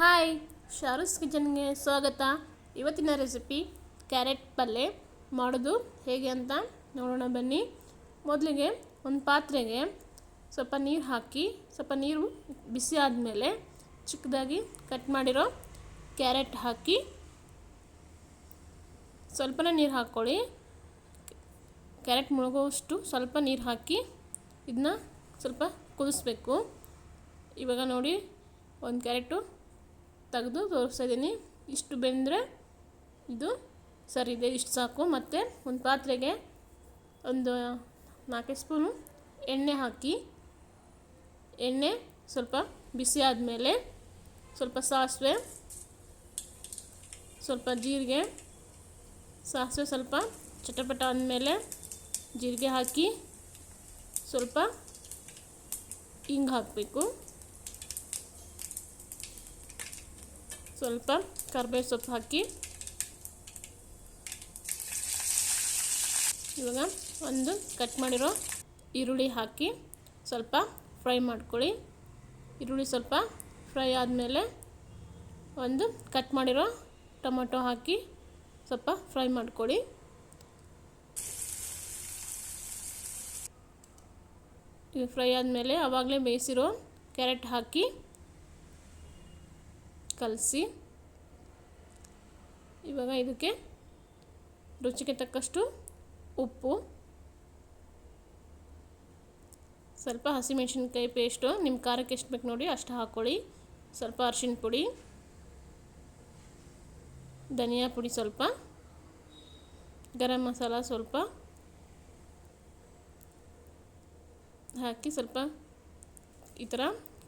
Hi, ಶಾರುಸ್ ಕಿಚನ್ಗೆ ಸ್ವಾಗತ. ಇವತ್ತಿನ recipe carrot ಪಲ್ಯ ಮಾಡೋದು ಹೇಗೆ ಅಂತ ನೋಡೋಣ ಬನ್ನಿ. ಮೊದಲಿಗೆ ಒಂದು ಪಾತ್ರೆಗೆ ಸ್ವಲ್ಪ ನೀರು ಹಾಕಿ, ಸ್ವಲ್ಪ ನೀರು ಬಿಸಿ ಆದಮೇಲೆ ಚಿಕ್ಕದಾಗಿ ಕಟ್ ಮಾಡಿರೋ ಕ್ಯಾರೆಟ್ ಹಾಕಿ ಸ್ವಲ್ಪನೇ ನೀರು ಹಾಕ್ಕೊಳ್ಳಿ ಕ್ಯಾರೆಟ್ ಮುಳುಗೋವಷ್ಟು ಸ್ವಲ್ಪ ನೀರು ಹಾಕಿ ಇದನ್ನ ಸ್ವಲ್ಪ ಕುದಿಸ್ಬೇಕು. ಇವಾಗ ನೋಡಿ, ಒಂದು ಕ್ಯಾರೆಟು ತೆಗೆದು ತೋರಿಸ್ತಾ ಇದ್ದೀನಿ. ಇಷ್ಟು ಬೆಂದರೆ ಇದು ಸರಿ ಇದೆ, ಇಷ್ಟು ಸಾಕು. ಮತ್ತು ಒಂದು ಪಾತ್ರೆಗೆ ಒಂದು ನಾಲ್ಕೈದು ಸ್ಪೂನು ಎಣ್ಣೆ ಹಾಕಿ, ಎಣ್ಣೆ ಸ್ವಲ್ಪ ಬಿಸಿ ಆದಮೇಲೆ ಸ್ವಲ್ಪ ಸಾಸಿವೆ, ಸ್ವಲ್ಪ ಜೀರಿಗೆ, ಸಾಸಿವೆ ಸ್ವಲ್ಪ ಚಟಪಟ ಅಂದಮೇಲೆ ಜೀರಿಗೆ ಹಾಕಿ ಸ್ವಲ್ಪ ಹಿಂಗೆ ಹಾಕಬೇಕು. ಸ್ವಲ್ಪ ಕರ್ಬೇವು ಸೊಪ್ಪು ಹಾಕಿ. ಇವಾಗ ಒಂದು ಕಟ್ ಮಾಡಿರೋ ಈರುಳ್ಳಿ ಹಾಕಿ ಸ್ವಲ್ಪ ಫ್ರೈ ಮಾಡ್ಕೊಳ್ಳಿ. ಈರುಳ್ಳಿ ಸ್ವಲ್ಪ ಫ್ರೈ ಆದಮೇಲೆ ಒಂದು ಕಟ್ ಮಾಡಿರೋ ಟೊಮೊಟೊ ಹಾಕಿ ಸ್ವಲ್ಪ ಫ್ರೈ ಮಾಡ್ಕೊಳ್ಳಿ. ಫ್ರೈ ಆದಮೇಲೆ ಆವಾಗಲೇ ಬೇಯಿಸಿರೋ ಕ್ಯಾರೆಟ್ ಹಾಕಿ ಕಲಸಿ ಇವಾಗ ಇದಕ್ಕೆ ರುಚಿಗೆ ತಕ್ಕಷ್ಟು ಉಪ್ಪು, ಸ್ವಲ್ಪ ಹಸಿಮೆಣಸಿನ್ಕಾಯಿ ಪೇಸ್ಟು ನಿಮ್ಮ ಖಾರಕ್ಕೆ ಎಷ್ಟು ಬೇಕು ನೋಡಿ ಅಷ್ಟು ಹಾಕ್ಕೊಳ್ಳಿ ಸ್ವಲ್ಪ ಅರ್ಶಿಣ ಪುಡಿ, ಧನಿಯಾ ಪುಡಿ ಸ್ವಲ್ಪ, ಗರಂ ಮಸಾಲ ಸ್ವಲ್ಪ ಹಾಕಿ ಸ್ವಲ್ಪ ಈ ಥರ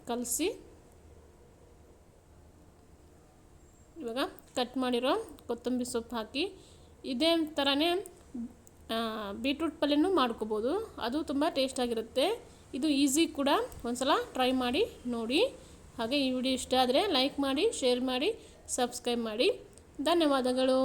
ಕಲಸಿ ಇವಾಗ ಕಟ್ ಮಾಡಿರೋ ಕೊತ್ತಂಬರಿ ಸೊಪ್ಪು ಹಾಕಿ ಇದೇ ಥರನೇ ಬೀಟ್ರೂಟ್ ಪಲ್ಯನೂ ಮಾಡ್ಕೋಬೋದು. ಅದು ತುಂಬ ಟೇಸ್ಟಾಗಿರುತ್ತೆ ಇದು ಈಸಿ ಕೂಡ ಒಂದು ಸಲ ಟ್ರೈ ಮಾಡಿ ನೋಡಿ. ಹಾಗೆ ಈ ವಿಡಿಯೋ ಇಷ್ಟ ಆದರೆ ಲೈಕ್ ಮಾಡಿ ಶೇರ್ ಮಾಡಿ ಸಬ್ಸ್ಕ್ರೈಬ್ ಮಾಡಿ. ಧನ್ಯವಾದಗಳು.